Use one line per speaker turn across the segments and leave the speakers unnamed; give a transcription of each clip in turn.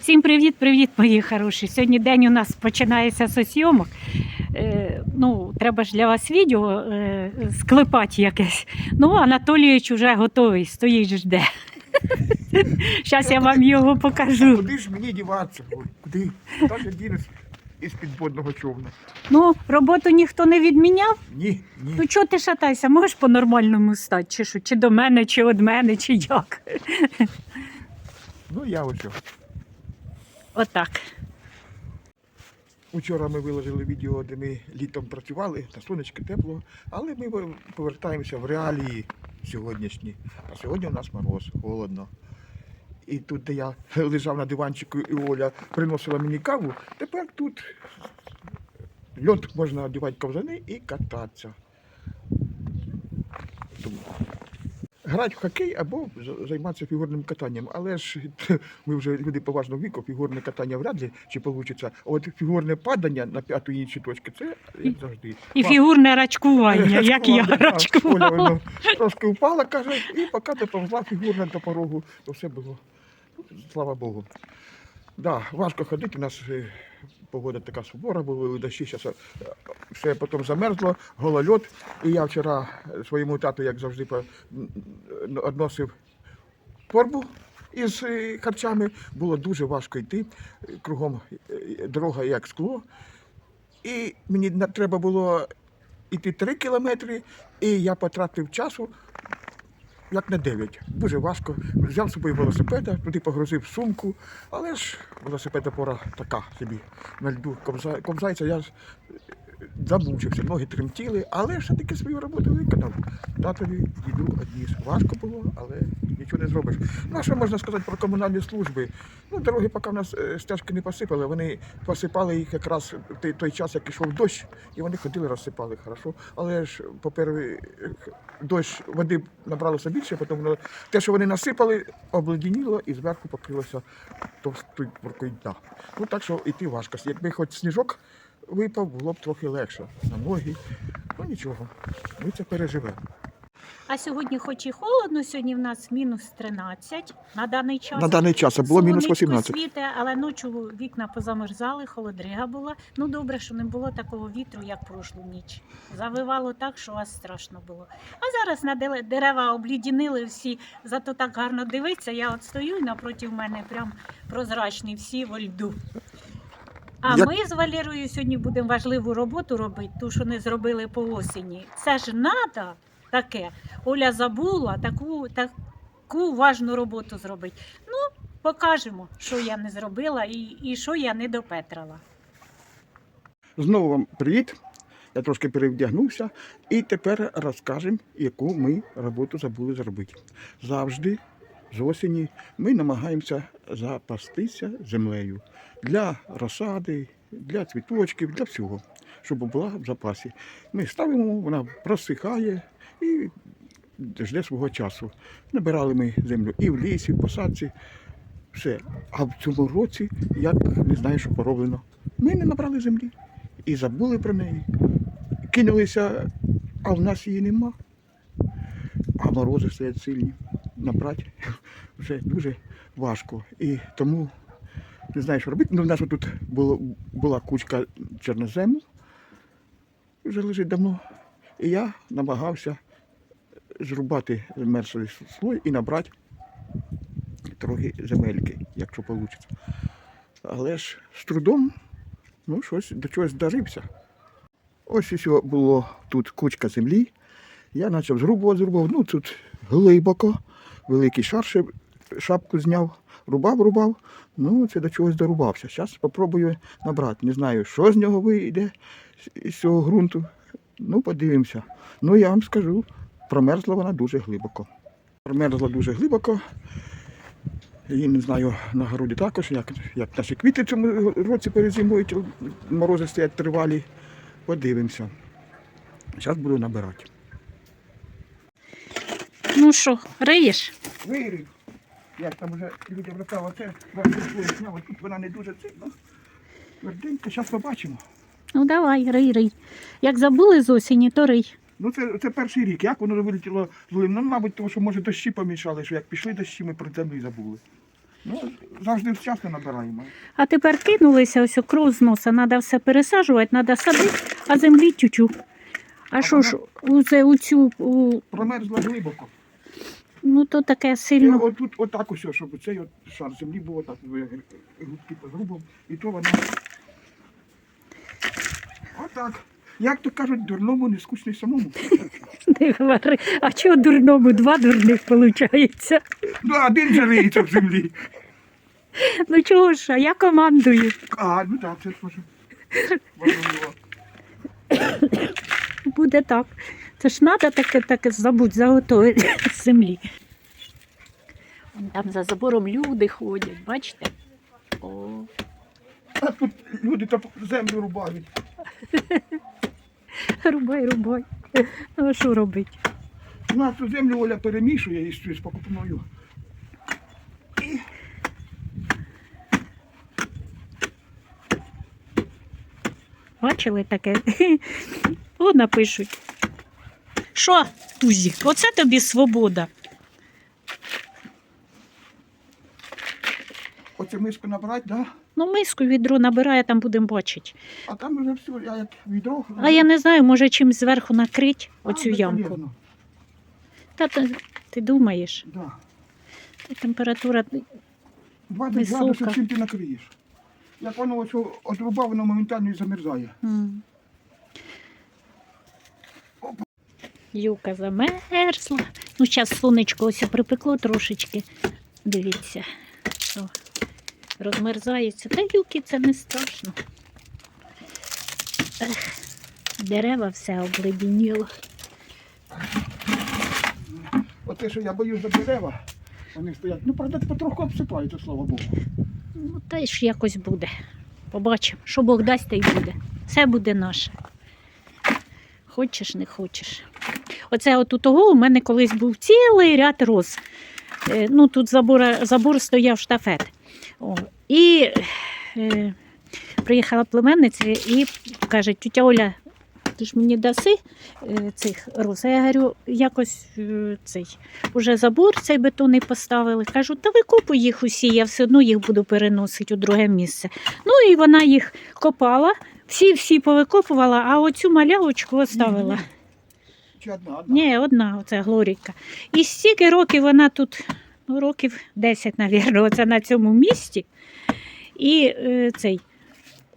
Всім привіт, привіт, мої хороші. Сьогодні день у нас починається з зйомок. Е, ну, треба ж для вас відео е, склепати якесь. Ну, Анатолійович вже готовий, стоїть жде. Зараз я вам його покажу.
Куди ж мені діватися? Куди? Так я дінусь із підводного човна.
Ну, роботу ніхто не відміняв.
Ні, ні.
Ну чого ти шатайся? Можеш по-нормальному стати? Чи що? Чи до мене, чи від мене, чи як?
Ну я ось.
Отак.
Учора ми виложили відео, де ми літом працювали, на сонечки тепло, але ми повертаємося в реалії сьогоднішні. А сьогодні у нас мороз, холодно. І тут, де я лежав на диванчику, і Оля приносила мені каву, тепер тут льот можна одягати ковзани і кататися. Грати в хокей або займатися фігурним катанням. Але ж ми вже люди поважного віку, фігурне катання вряд ли чи вийде. От фігурне падання на п'яту і інші точки, це як завжди.
І фігурне рачкування, як я
Рачкувала,
рачкувала.
воно трошки впала, каже, і поки доповзла фігурна до порогу, то все було. Слава Богу. Да, важко ходити, у нас е, погода така сувора була, дощі зараз все потім замерзло, голольот. І я вчора своєму тату, як завжди, односив торбу із е, харчами. Було дуже важко йти. е, Кругом е, дорога як скло. І мені треба було йти 3 кілометри, і я потратив часу як на 9. Дуже важко. Взяв з собою велосипеда, туди погрузив сумку, але ж велосипеда пора така собі на льду комзайця. Я е, ноги тремтіли, але все-таки свою роботу виконав. Татові йду одніс. Важко було, але нічого не зробиш. Ну, а що можна сказати про комунальні служби? Ну, дороги поки в нас е, стежки не посипали, вони посипали їх якраз в той, час, як ішов дощ, і вони ходили, розсипали хорошо. Але ж, по-перше, дощ води набралося більше, потім воно те, що вони насипали, обледеніло і зверху покрилося товстою коркою дна. Ну так що йти важко. Якби хоч сніжок випав, було б трохи легше. На ноги. Ну нічого, ми це переживемо.
А сьогодні, хоч і холодно, сьогодні в нас мінус 13 на даний час.
На даний час а було мінус 18.
світе, але ночі вікна позамерзали, холодрига була. Ну добре, що не було такого вітру, як прошлу ніч. Завивало так, що аж страшно було. А зараз на дерева облідінили всі, зато так гарно дивиться. Я от стою і напроти мене прям прозрачні всі во льду. А
Як-
ми з Валерою сьогодні будемо важливу роботу робити, ту, що не зробили по осені. Це ж надо таке. Оля забула таку, таку важну роботу зробити. Ну, покажемо, що я не зробила і, і що я не допетрала.
Знову вам привіт. Я трошки перевдягнувся і тепер розкажемо, яку ми роботу забули зробити. Завжди з осені ми намагаємося запастися землею для розсади, для цвіточків, для всього, щоб була в запасі. Ми ставимо, вона просихає і жде свого часу. Набирали ми землю і в лісі, і в посадці. Все. А в цьому році, як не знаю, що пороблено, ми не набрали землі і забули про неї. Кинулися, а в нас її нема. А морози стоять сильні. Набрати вже дуже важко. І тому не знаю, що робити. Ну, в нас тут було, була кучка чорнозему, вже лежить давно. І я намагався зрубати мерзлий слой і набрати трохи земельки, якщо вийде. Але ж з трудом ну, щось до чогось дожився. Ось ось було тут кучка землі. Я почав зрубувати, зрубав. Ну тут глибоко, великий шар, шапку зняв, рубав, рубав. Ну, це до чогось дорубався. Зараз спробую набрати. Не знаю, що з нього вийде з- цього ґрунту. Ну, подивимося. Ну, я вам скажу, промерзла вона дуже глибоко. Промерзла дуже глибоко. І не знаю, на городі також, як, як наші квіти в цьому році перезимують, морози стоять тривалі. Подивимося. Зараз буду набирати.
Ну що, риєш?
Вирів. Як там вже людям розказав, це зняв, тут вона не дуже сильно. Тверденька, зараз побачимо.
Ну давай, рий, рий. Як забули з осені, то рий.
Ну це, це перший рік. Як воно вилетіло з лим? Ну, мабуть, тому що може дощі помішали, що як пішли дощі, ми про землю забули. Ну, завжди вчасно набираємо.
А тепер кинулися ось кров з носа, треба все пересаджувати, треба садити, а землі тютю. А
А
що ж, у, це, у цю, у,
Промерзла глибоко.
Ну то таке
І
сильно.
отут отак ось, щоб цей от шар землі був отак, я губки позрубав, і то вона. Отак. Як то кажуть, дурному не скучний самому.
Не говори. А чого дурному? Два дурних виходить.
Ну, а один же в землі.
Ну чого ж, а я командую.
А, ну так, це ж може.
Буде так. Це ж треба таке, таке забудь, заготовити з землі. Вон Там за забором люди ходять, бачите? О,
А тут люди то землю рубають.
рубай, рубай. Ну, а що робити?
У нас тут землю Оля перемішує із з покупною.
Бачили таке? О, напишуть. Що, Тузі, оце тобі свобода.
оце миску набрати, да?
Ну, миску відро набирає, там будемо бачити.
а там вже все, я як відро.
А я не знаю, може чим зверху накрити оцю
А,
ямку. Та ти, ти думаєш,
Да.
та температура
20
Висока.
градусів чим ти накриєш. Як воно ось отрубав, воно моментально і замерзає.
М. Юка замерзла. Ну, зараз сонечко ось припекло трошечки. Дивіться. О, розмерзається. Та юки це не страшно. Ех, дерева все обледеніло.
Оте, що я боюсь за дерева, вони стоять. Ну, правда, потроху обсипаються, слава Богу.
Ну, та ж якось буде. Побачимо, що Бог дасть, та й буде. Все буде наше. Хочеш, не хочеш. Оце от у того у мене колись був цілий ряд роз. Е, Ну, тут забор, забор стояв штафет. О, і е, приїхала племенниця і каже, тютя Оля, ти ж мені даси е, цих роз. А я говорю, якось е, цей, уже забор цей бетонний поставили. Кажу, та викопуй їх усі, я все одно їх буду переносити у друге місце. Ну і вона їх копала, всі-всі повикопувала, а оцю малявочку оставила.
Чи одна, одна?
Ні, одна, оце Глорійка. І стільки років вона тут, ну, років 10, навірно, оце на цьому місці. І е, цей.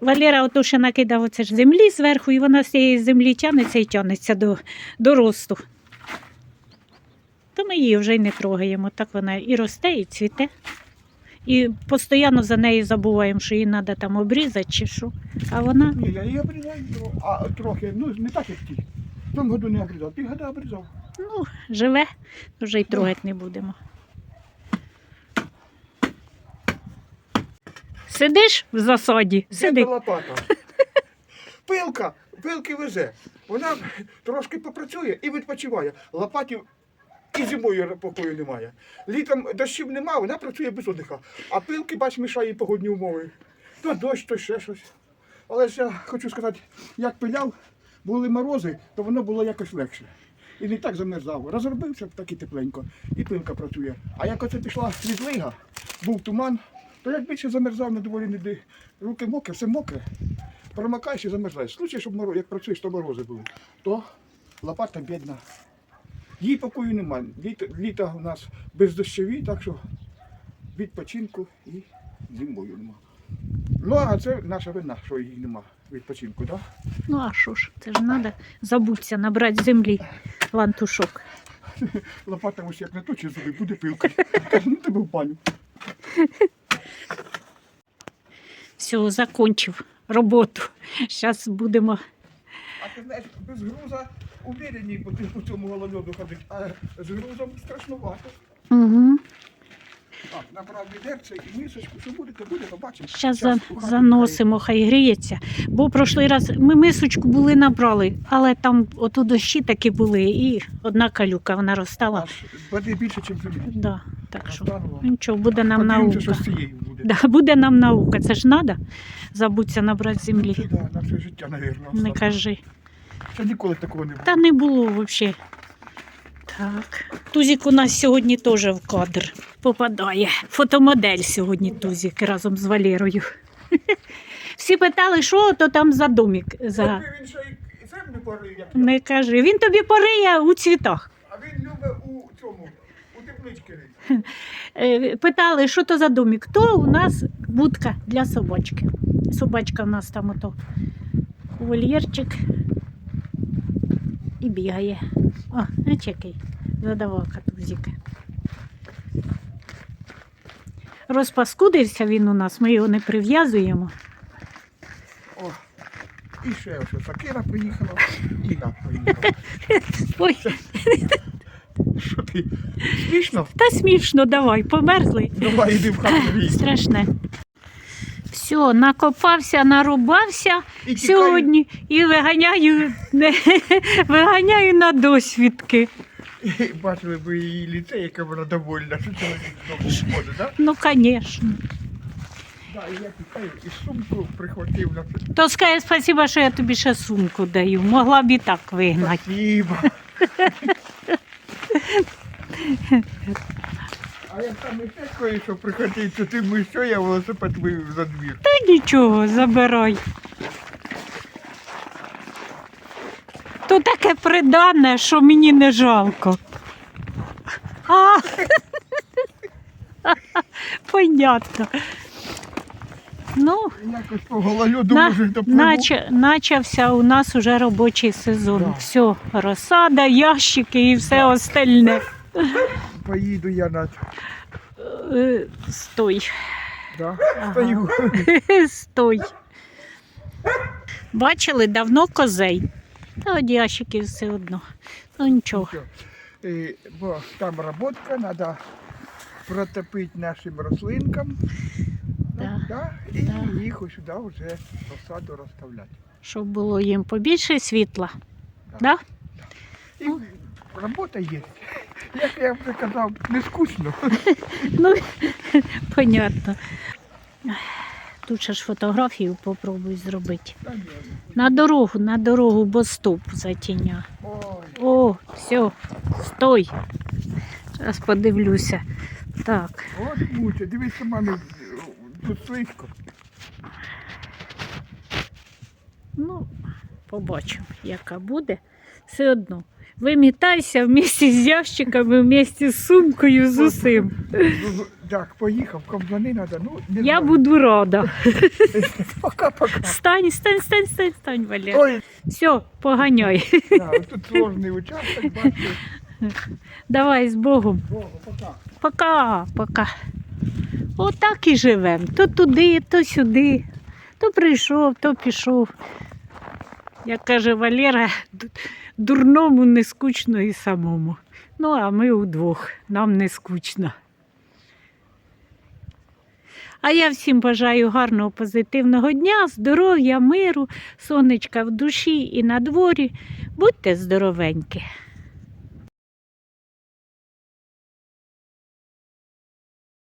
Валера ото ще накидав оце ж землі зверху, і вона з цієї землі тягнеться і тягнеться до, до росту. То ми її вже й не трогаємо. Так вона і росте, і цвіте. І постійно за нею забуваємо, що її треба там обрізати чи що. А вона
Ні, я її обрізаю, а трохи, ну не так, як ті. В тому году не обрізав, ті года обрізав.
ну, живе, вже й трогати не будемо. Сидиш в засаді? Сиди.
та лопата? Пилка, пилки везе. Вона трошки попрацює і відпочиває. Лопатів і зимою покою немає. Літом дощів немає, вона працює без отдиха. А пилки, бач, мішає погодні умови. То дощ, то ще щось. Але ж я хочу сказати, як пиляв, були морози, то воно було якось легше. І не так замерзав. Розробився так і тепленько, і пилка працює. А як оце пішла відлига, був туман, то як більше замерзав на доволі не руки мокре, все мокре. Промокаєш і замерзаєш. Случай, щоб мороз, як працюєш, то морози були, то лопата бідна. Їй покою немає. Літо, літо у нас бездощові, так що відпочинку і зимою нема. Ну, а це наша вина, що її нема відпочинку, так?
Ну а що ж, це ж треба забудься набрати землі лантушок.
Лопата ось як не точить зуби, буде пилка. Каже, ну тебе в паню.
Все, закончив роботу. Зараз будемо.
А ти знаєш, без груза уверені по, цьому голольоду ходить, а з грузом страшнувато.
Угу.
Набрав відерце і мисочку, що буде, то буде, побачимо.
Зараз за, заносимо, хай гріється. Бо прошлий раз ми мисочку були набрали, але там ото дощі такі були, і одна калюка вона розстала.
Води більше, ніж землі.
Да, так що нічого, буде нам наука.
що з цією буде.
Да, буде нам наука. Це ж треба забудься набрати
Це
землі.
да, на все життя, мабуть.
Не кажи.
Ще ніколи такого не було.
Та не було взагалі. Так. Тузік у нас сьогодні теж в кадр. Попадає. Фотомодель сьогодні Тузік разом з Валерою. Всі питали, що то там за домик. За... Не кажи. Він тобі пориє у цвітах.
А він любить у цьому, у тепличці рить.
Е, Питали, що то за домик. То у нас будка для собачки. Собачка у нас там ото вольєрчик і бігає. О, знаєш який задавака Тузік. Розпаскудився він у нас, ми його не прив'язуємо.
О, і ще ось Сакира приїхала, і я приїхала.
Ой,
Що ти? Смішно?
та смішно, давай, померзли.
Давай іди в хату.
Страшне. Все, накопався, нарубався
І тікаю.
сьогодні і виганяю, виганяю на досвідки.
Бачили ви її ліце, яка вона довольна, що чоловік знову входить, так?
Ну, звісно.
Так, і я тікаю, і сумку прихватив на це.
То скажи спасибо, що я тобі ще сумку даю. Могла б і так вигнати.
Спасибо. А як там іще кое-що прихватив, то ти ми що, я велосипед вивів за двір.
Та нічого, забирай. То таке придане, що мені не жалко. А, понятно. Ну,
Якось по гололюду
На,
може
наче, начався у нас уже робочий сезон.
Да.
Все, розсада, ящики і все остальне.
Поїду я на...
Е, Стой.
Да?
Ага.
Стою.
Стой. Бачили давно козей. Та от ящики все одно. Ну нічого.
Е, Бо там роботка, треба протопити нашим рослинкам.
Да,
Да, і
да.
їх ось сюди вже розсаду розставляти.
Щоб було їм побільше світла.
Да.
Да?
І робота є. Як я вже казав, не скучно.
Ну, понятно. Тут ще ж фотографію попробуй зробити. На дорогу, на дорогу, бо стоп затіня.
Ой,
О, все, стой. Зараз подивлюся. Так,
от муче, дивись, сама не тут слизько.
ну, побачимо, яка буде. Все одно. Вимітайся вместе з ящиками, вместе з сумкою, з усім.
Ну, Так, поїхав, комзани треба. Ну, не
Я
знаю.
буду рада.
Пока-пока.
Стань, стань, стань, стань, стань, Валер.
Ой,
Все, поганяй.
да, тут сложний участок, бачиш.
Давай з Богом.
Богу, пока.
Пока, пока. Отак і живемо. То туди, то сюди. То прийшов, то пішов. Як каже Валера, ду- дурному не скучно і самому. Ну, а ми удвох, нам не скучно. А я всім бажаю гарного позитивного дня, здоров'я, миру, сонечка в душі і на дворі. Будьте здоровенькі.